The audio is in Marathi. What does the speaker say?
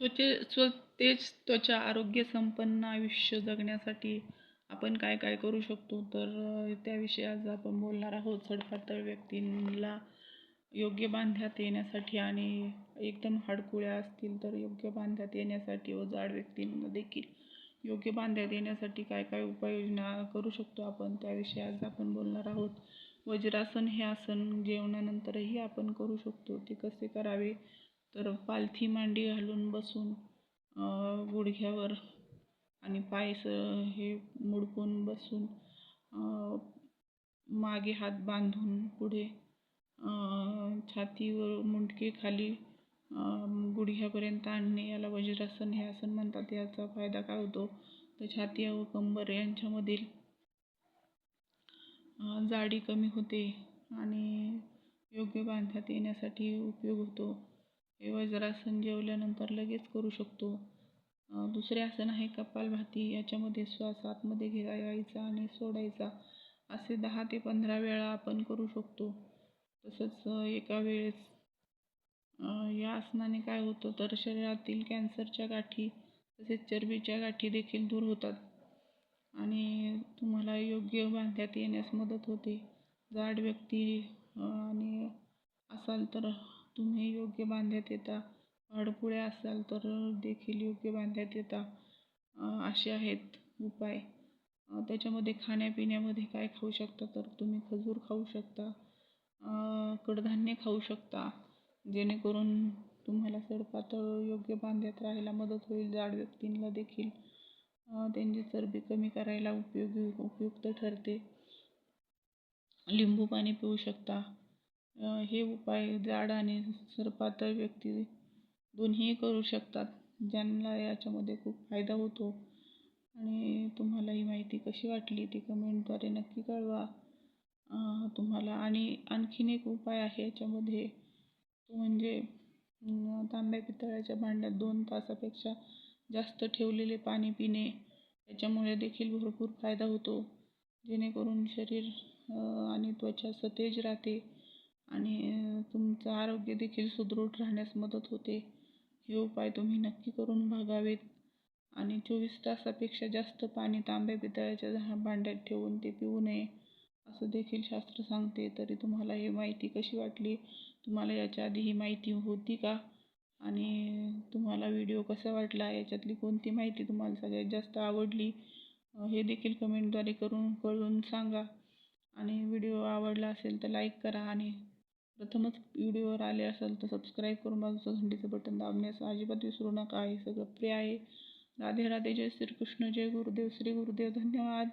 स्वच्छ स्वतेज त्वचा आरोग्य संपन्न आयुष्य जगण्यासाठी आपण काय काय करू शकतो? तर त्याविषयी आज आपण बोलणार आहोत. सडपातळ व्यक्तींना योग्य बांध्यात येण्यासाठी आणि एकदम हाडकुळ्या असतील तर योग्य बांध्यात येण्यासाठी व जाड व्यक्तींना देखील योग्य बांध्यात येण्यासाठी काय काय उपाययोजना करू शकतो आपण? त्याविषयी आज आपण बोलणार आहोत. वज्रासन हे आसन जेवणानंतरही आपण करू शकतो. ते कसे करावे? तर पालथी मांडी घालून बसून गुडघ्यावर आणि पायस हे मुडकून बसून मागे हात बांधून पुढे छातीवर मुंडके खाली गुडघ्यापर्यंत आणणे याला वज्रासन हे आसन म्हणतात याचा फायदा काय होतो? तर छाती व कंबर यांच्यामधील जाडी कमी होते आणि योग्य बांधण्यात येण्यासाठी उपयोग होतो. हे जरासन जेवल्यानंतर लगेच करू शकतो. दुसरे आसन आहे कपालभाती याच्यामध्ये श्वास आतमध्ये घ्यायचा आणि सोडायचा. असे दहा ते पंधरा वेळा आपण करू शकतो. तसंच एका वेळेस या आसनाने काय होतं तर शरीरातील कॅन्सरच्या गाठी तसेच चरबीच्या गाठी देखील दूर होतात. आणि तुम्हाला योग्य बांधण्यात येण्यास मदत होते. जाड व्यक्ती आणि असाल तर तुम्ही योग्य बांधण्यात येता. हाडकुळ्या असाल तर देखील योग्य बांधण्यात येता. असे आहेत उपाय. त्याच्यामध्ये खाण्यापिण्यामध्ये काय खाऊ शकता तर तुम्ही खजूर खाऊ शकता. कडधान्य खाऊ शकता. जेणेकरून तुम्हाला सडपातळ योग्य बांधण्यात राहायला मदत होईल. जाड व्यक्तींना देखील त्यांची चरबी कमी करायला उपयोगी उपयुक्त ठरते. लिंबू पाणी पिऊ शकता. हे उपाय जाड आणि सरपातळ व्यक्ती दोन्ही करू शकतात ज्यांना याच्यामध्ये खूप फायदा होतो. आणि तुम्हाला ही माहिती कशी वाटली ती कमेंटद्वारे नक्की कळवा. तुम्हाला आणि आणखीन एक उपाय आहे याच्यामध्ये तो म्हणजे तांब्या पितळाच्या भांड्यात दोन तासापेक्षा जास्त ठेवलेले पाणी पिणे याच्यामुळे देखील भरपूर फायदा होतो. जेणेकरून शरीर आणि त्वचा सतेज राहते. आणि तुमचं आरोग्य देखील सुदृढ राहण्यास मदत होते. हे उपाय तुम्ही नक्की करून बघावेत. आणि चोवीस तासापेक्षा जास्त पाणी तांब्या पितळ्याच्या झा- भांड्यात ठेवून ते पिऊ नये असं देखील शास्त्र सांगते. तरी तुम्हाला ही माहिती कशी वाटली? तुम्हाला याच्या आधी ही माहिती होती का? आणि तुम्हाला व्हिडिओ कसा वाटला? याच्यातली कोणती माहिती तुम्हाला सगळ्यात जास्त आवडली? हे देखील कमेंटद्वारे करून कळून सांगा. आणि व्हिडिओ आवडला असेल तर लाईक करा आणि प्रथमच व्हिडिओवर आले असेल तर सबस्क्राईब करून बाजूचं घंटीचं बटन दाबण्यास अजिबात विसरू नका. हे सगळं प्रिय आहे. राधे राधे जय श्रीकृष्ण जय गुरुदेव श्री गुरुदेव धन्यवाद.